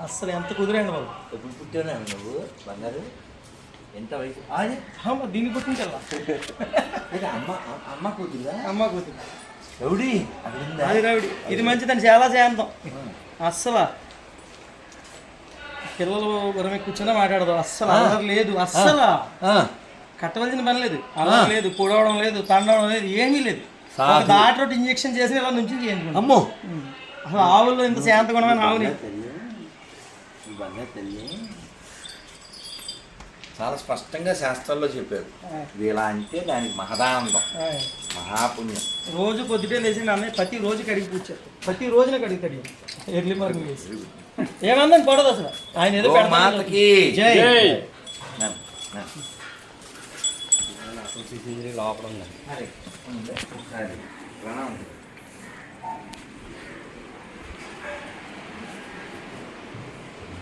అస్సలు ఎంత కుదిరండి బాబు? ఎప్పుడు పుట్టావు నువ్వు బంగారు. ఎంత వయసు? అదే అమ్మ దీన్ని పుట్టించల్లా? ఇది అమ్మ అమ్మ- కూతురుగా అమ్మ కూతురు. ఉందా? అది రావిడి ఇది మంచిదని చాలా శాంతం. అస్సలు. పిల్లలు గురమే కూర్చున్నా మాట్లాడదు. అస్సలు అల్లరి లేదు. అస్సలు. కట్టవలసిన పని లేదు. అల్లరి లేదు పొడవడం లేదు తండవడం లేదు ఏమీ లేదు. దాంట్లో ఇంజెక్షన్ చేసి ఇలా నుంచి చేయించుకుంటాం. అమ్మో. అసలు ఆవుల్లో ఇంత శాంత గుణమైన ఆవుని బంగారు తల్లి. చాలా స్పష్టంగా శాస్త్రాల్లో చెప్పారు. ఇది ఇలా అంటే దానికి మహదానందం. మహాపుణ్యం. రోజు పొద్దుటే లేచి అన్నయ్య ప్రతి రోజు కడిగి కూర్చారు ప్రతి రోజున కడిగి కడిగి ఎర్లీ మార్నింగ్ వేసి ఏమందని పడదు అసలు. ఆయన ఏదో. మాతకి. జై. లోపల ఉంది?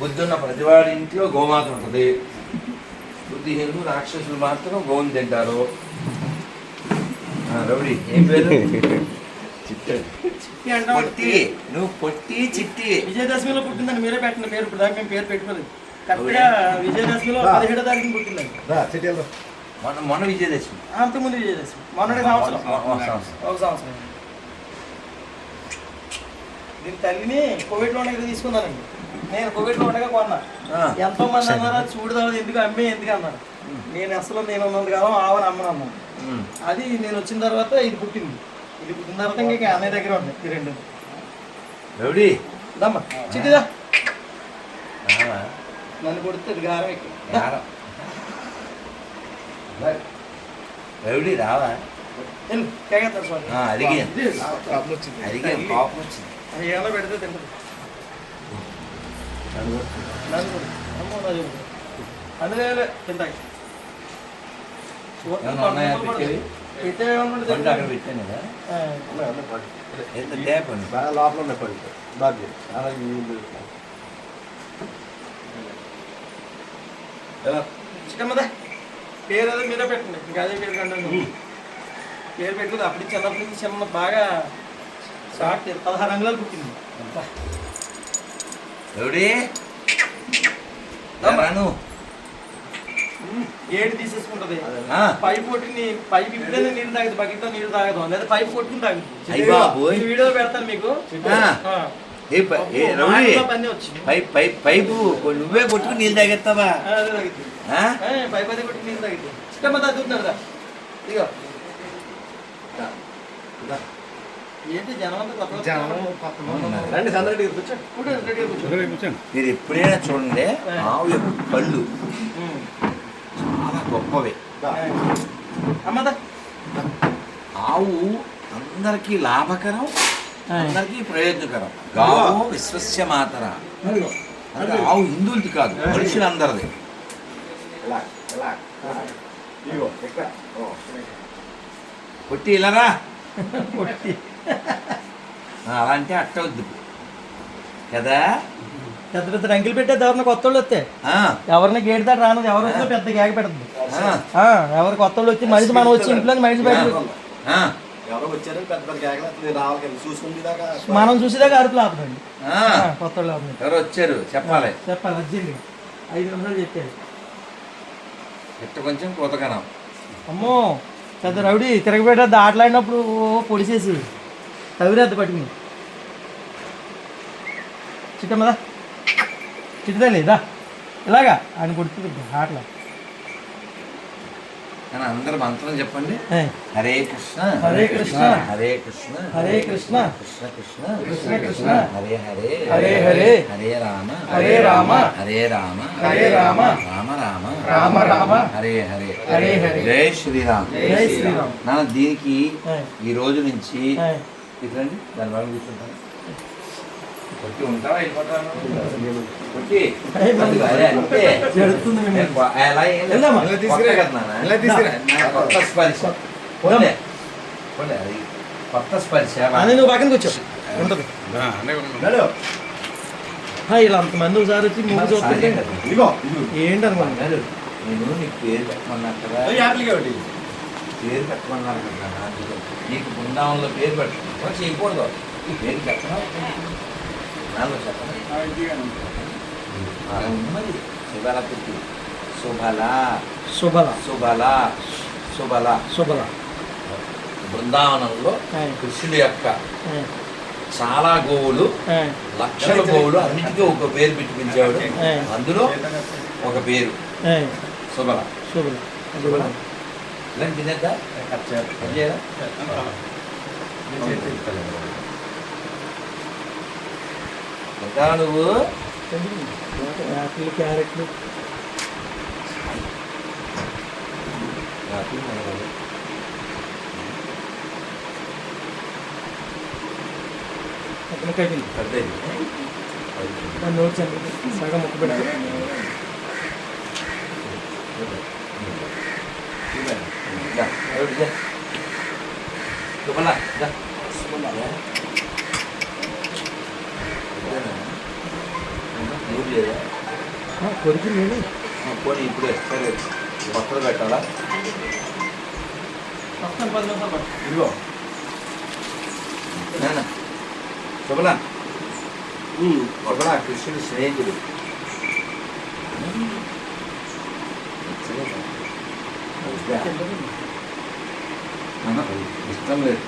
బుద్ధి ఉన్న ప్రతివాడి ఇంట్లో గోమాత ఉంటుంది. బుద్ధిహీనులు రాక్షసులు మాత్రం గోవుని తింటారు. రౌడీ ఏం పేరు? చిట్టి. అంటాం. పొట్టి. నువ్వు పొట్టి చిట్టి. విజయదశమిలో పుట్టిందని మీరే పెట్టండి పేరు ఇప్పుడు దాకా మేము పేరు పెట్టుకోలేదు. కరెక్ట్గా విజయదశమిలో పదిహేడో తారీఖున పుట్టిందండి మొన్న మొన్న విజయదశమి. అంతకుముందు విజయదశమి. మొన్నటి సంవత్సరం. ఒక సంవత్సరం. దీని తల్లిని కోవిడ్లో ఉండగా తీసుకున్నానండి నేను కోవిడ్లో ఉండగా కొన్నా. ఎంతో మంది అన్నారు "అది చూడదాం ఎందుకు? అమ్మే ఎందుకు? అన్నారు. నేను అసలు నేను ఉన్నంత కాలం ఆవని అమ్మను అన్నాను. అది నేను వచ్చిన తర్వాత ఇది పుట్టింది. ఇది పుట్టిన తర్వాత ఇంకా అన్నయ్య దగ్గర ఉంది ఈ రెండు. దమ్మా చిట్టిదా? నన్ను కొడితే ఇది గారం ఎక్కువ. రావా? అడిగాను అడిగాను కోపం వచ్చింది. పెడితే తింటది. కదా. లోపల ఉన్నాయి చిన్నమ్మదా పేరు అదే మీరే పెట్టండి. ఇంకా అదే పేరు కండి పేరు పెట్టుకుంది అప్పటి చిన్నప్పటి నుంచి చిన్న బాగా షార్ట్ పదహారు అంగుళాలు పుట్టింది. రౌడీ రాను. ఏడు తీసేసుకుంటది. పైప్ కొట్టి పైప్ ఇప్పుడైనా నీళ్ళు తాగదు బకెట్ నీళ్ళు తాగదు. లేదా పైప్ కొట్టుకుని తాగదు వీడియో పెడతాను మీకు. పైప్ నువ్వే కొట్టుకుని నీళ్ళు అదే? ఏ, పైప్ అదే కొట్టి నీళ్ళు తాగుతున్నారు రా ఇదిగో ఏంటి జనం అంతా కొత్త కొత్త రండి సందడి కూర్చోండి కూర్చో, రెడీగా కూర్చో. కూర్చోండి మీరు ఎప్పుడైనా చూడండి ఆవు యొక్క కళ్ళు. చాలా గొప్పవి. ఆవు అందరికీ లాభకరం అందరికీ ప్రయోజనకరం. గావు విశ్వస్య మాతర. అంటే ఆవు హిందువులది కాదు మనుషులందరిది. కొట్టి ఇలారా పొట్టి. ఆ, అలా అంటే అట్టవద్దు కదా? పెద్ద పెద్ద రంగులు పెట్టే ఎవరిని కొత్త వాళ్ళు వస్తే. ఆ, ఎవరిని గేట్ దాటి రానది ఎవరు వచ్చినా పెద్ద కేక పెడుతుంది ఆ, ఆ, ఎవరు కొత్త వాళ్ళు వచ్చి మనిషి మనం వచ్చి ఇంట్లో మనిషి బయట ఆ, ఎవరో వచ్చారు పెద్ద పెద్ద కేకలు నేను రావాలి కదా చూసుకుంది దాకా మనం చూసేదాకా అరుపులు ఆపుతుంది ఆ. కొత్త వాళ్ళు ఎవరు వచ్చారు? చెప్పాలి. చెప్పాలి అర్జెంట్ ఐదు నిమిషాలు చెప్పారు. ఇట్ట కొంచెం కోతకనం అమ్మో పెద్ద రౌడీ తిరగబెట్ట దాటలాడినప్పుడు ఓ పొడిచేసి తవిరేద్ద పట్టుకుని చిట్టమ్మదా చిట్టుదా దా ఇలాగా ఆయన కొడుతుంది ఆటలా కానీ అందరు మంత్రం చెప్పండి హరే కృష్ణ హరే కృష్ణ. హరే కృష్ణ హరే కృష్ణ కృష్ణ కృష్ణ కృష్ణ కృష్ణ. హరే హరే హరే హరే. హరే రామ హరే రామ. హరే రామ హరే రామ. రామ రామ రామ రామ. హరే హరే హరే హరే. జై శ్రీరామ్ జై శ్రీరామ్. నాన్న దీనికి ఈ రోజు నుంచి. ఇట్లండి దాని వల్ల కూర్చుంటాను కొట్టి ఉంటావా వెళ్ళిపోతాను కొట్టి. అలా ఏం లేదు. తీసుకురా. కొత్త స్పర్శ. పోలే పోలే అది కొత్త స్పర్శ. నువ్వు పక్కనకి వచ్చావు ఉంటుంది. ఇలా అంతమంది ఒకసారి వచ్చి మూవీ చూస్తుంటే ఇదిగో ఇదిగో. ఏంటి అనుకోండి బంగారు, నేను నీకు పేరు పెట్టమన్నారు కదా పేరు పెట్టమన్నారు కదా. నీకు బృందావనంలో పేరు పెట్టడం చేయకూడదు. ఈ పేరు పెట్టడం చెప్పడం ఉన్నది శుభల శుభల. శుభల. శుభల. శుభల. బృందావనంలో కృష్ణుడి యొక్క చాలా గోవులు లక్షల గోవులు అన్నిటికీ ఒక పేరు పెట్టి అందులో ఒక పేరు. శుభల. శుభల. శుభల ఇలా తినేద్దా కట్ చేయాలి. నువ్వు యాపిల్ క్యారెట్లు. నాకు మనవాడు. అతను కట్టింది పెద్దది. దాన్ని నోట్ చంపి సగం ముక్క దా, ఎవరు దా. శుభల, దా. ఇదేనా? నూరు లేదా? కొరికి నేను ఆ, పోనీ ఇప్పుడే సరే కొత్తలు పెట్టాలా వస్తాను పది నిమిషాలు పట్టు. ఇదిగో నాన్న శుభల శుభల కృష్ణుడి స్నేహితుడు ఇష్టం లేదు.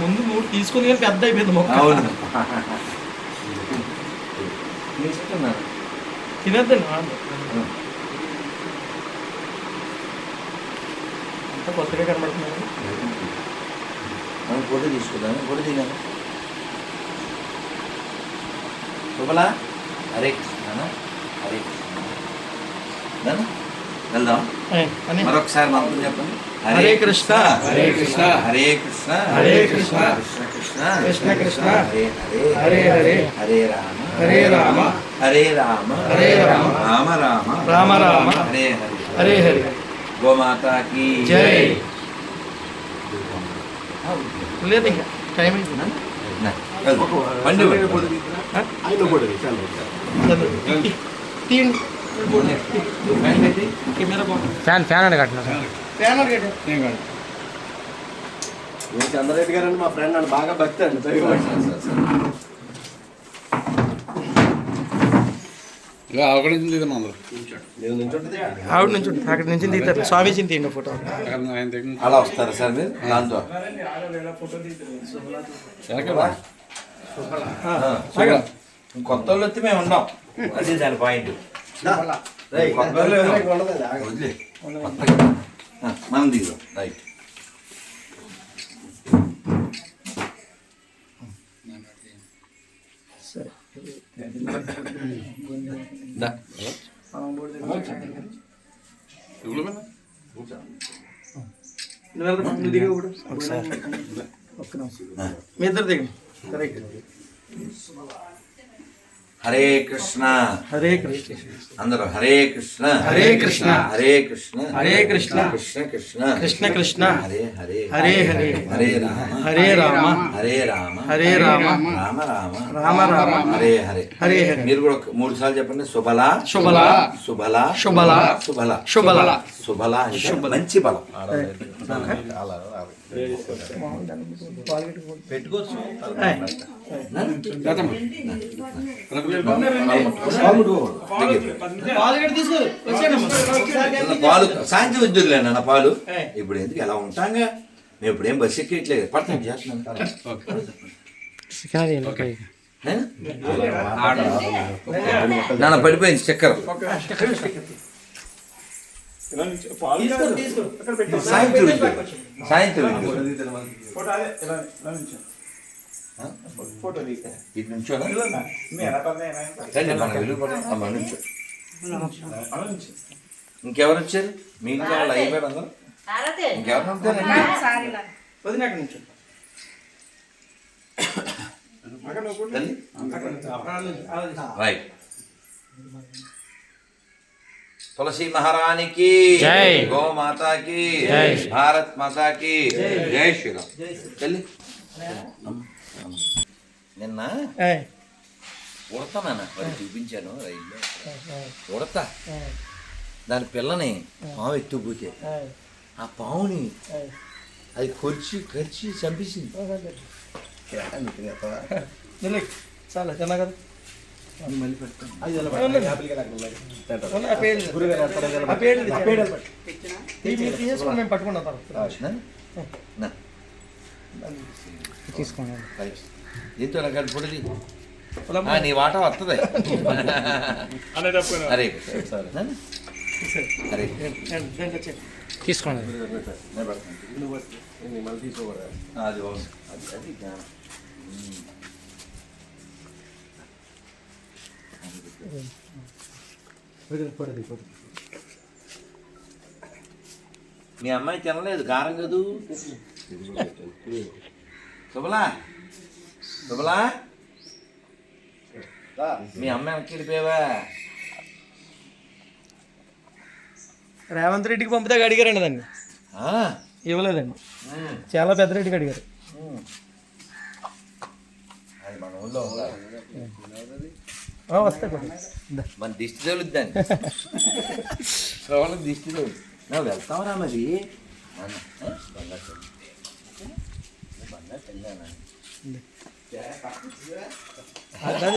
ముందు మూడు తీసుకుని కానీ పెద్ద అయిపోయింది మొక్క. అవును. నీ ఇష్టం నాన్న. తినేద్దండి అంత కొత్తగా కనబడుతున్నాను మనం ఫోటో తీసుకుందాం. ఫోటో దిగాను. శుభలా హరే కృష్ణ. హరే కృష్ణ. వెళ్దాం. మరొకసారి మంత్రం చెప్పండి. హరే కృష్ణ, హరే కృష్ణ. హరే కృష్ణ. హరే కృష్ణ, కృష్ణ. కృష్ణ కృష్ణ. కృష్ణ, హరే హరే. హరే, హరే. రామ. హరే రామ, హరే రామ. హరే రామ, రామ రామ. రామ రామ, హరే హరే. హరే హరే. గోమాతాకి జై. లేదు ఇంకా. టైం అయింది. తీయండి ఫ్యాన్ ఫ్యాన్ అని కట్టిన ఫ్యాన్ చంద్రరెడ్డి గారు మా ఫ్రెండ్ నన్ను బాగా భక్తి అండి నేను నించుంటది ఆవిడ నుంచి ఉంటుంది. అక్కడ నుంచి తీస్తారు స్వామీజీని తీయండి ఫోటో. అలా వస్తారా సార్ మీరు? దాంతో. కొత్త వాళ్ళు వస్తే మేము ఉన్నాం. అది దాని పాయింట్ రేయ్, కొత్త వాళ్ళు ఎవరు వస్తే ఉండదు, ఆగు. వదిలే కొత్తగా. ఆ, మనం దిగుదాం రైట్ సరే దా. ఎవరు మీద? నువ్వు వెళ్తా, నువ్వు దిగు ఇప్పుడు. ఒక్క నిమిషం. మీ ఇద్దరు దిగండి కరెక్ట్ హరే కృష్ణ హరే కృష్ణ అందరూ హరే కృష్ణ హరే కృష్ణ. హరే కృష్ణ హరే కృష్ణ. కృష్ణ కృష్ణ కృష్ణ కృష్ణ హరే హరే హరే హరే హరే రామ హరే రామ హరే రామ హరే రామ రామ రామ రామ రామ హరే హరే హరే హరే మీరు కూడా ఒక మూడు సార్లు చెప్పండి. శుభల। శుభల। శుభల। శుభల। శుభల। శుభల। శుభల. అంటే మంచి బలం. పెట్టుకోవచ్చు ఏయ్, తాతమ్మ. పాలు సాయంత్రం వద్దులే నాన్న పాలు ఇప్పుడు ఎందుకు ఎలా ఉంటాంగా మేము ఇప్పుడు ఏం బస్సు ఎక్కట్లేదు పడతాం చేస్తున్నాం నాన్న పడిపోయింది చక్కెర తీసుకో తీసుకో అక్కడ పెట్టు. సాయంత్రం వద్దు. సాయంత్రం వద్దు. ఇటు నుంచో ఇంకెవరు వచ్చారు? మీ ఇంట్లో వాళ్ళు అయిపోయారు అందరూ? ఇంకెవరు ఉంటారండి. రైట్ తులసి మహారానికి జై. గో మాతాకి జై. భారత్ మాతాకి. జై. శ్రీరామ్. తల్లి నిన్న ఉడతానన్న మరి చూపించాను రైల్లో. ఉడతా. దాని పిల్లని పాము ఎత్తుకుపోతే ఏయ్, ఆ పావుని. అది కొరిచి కరిచి చంపేసింది. చాలా చిన్న కదా మళ్ళీ పెడతాను. అది. తీసుకోండి. దీంతో నాకు అది పొడిది నీ వాటా వస్తుంది అరే నా? అరే? తీసుకోండి. గురుగారు పెట్టారు. మీ అమ్మాయి తినలేదు కారం కదూ శుభలా శుభలా. మీ అమ్మాయి వెనక్కి వెళ్ళిపోయావా రేవంత్ రెడ్డికి పంపితే అడిగారండి దాన్ని? ఇవ్వలేదండి. చాలా పెద్ద రెడ్డికి అడిగారు. అది మన ఊళ్ళో వస్తాయి. మన దిష్టి తగులుద్దాన్ని శ్రవణ దిష్టి తగులు వెళ్తావరా మరి? బంగారు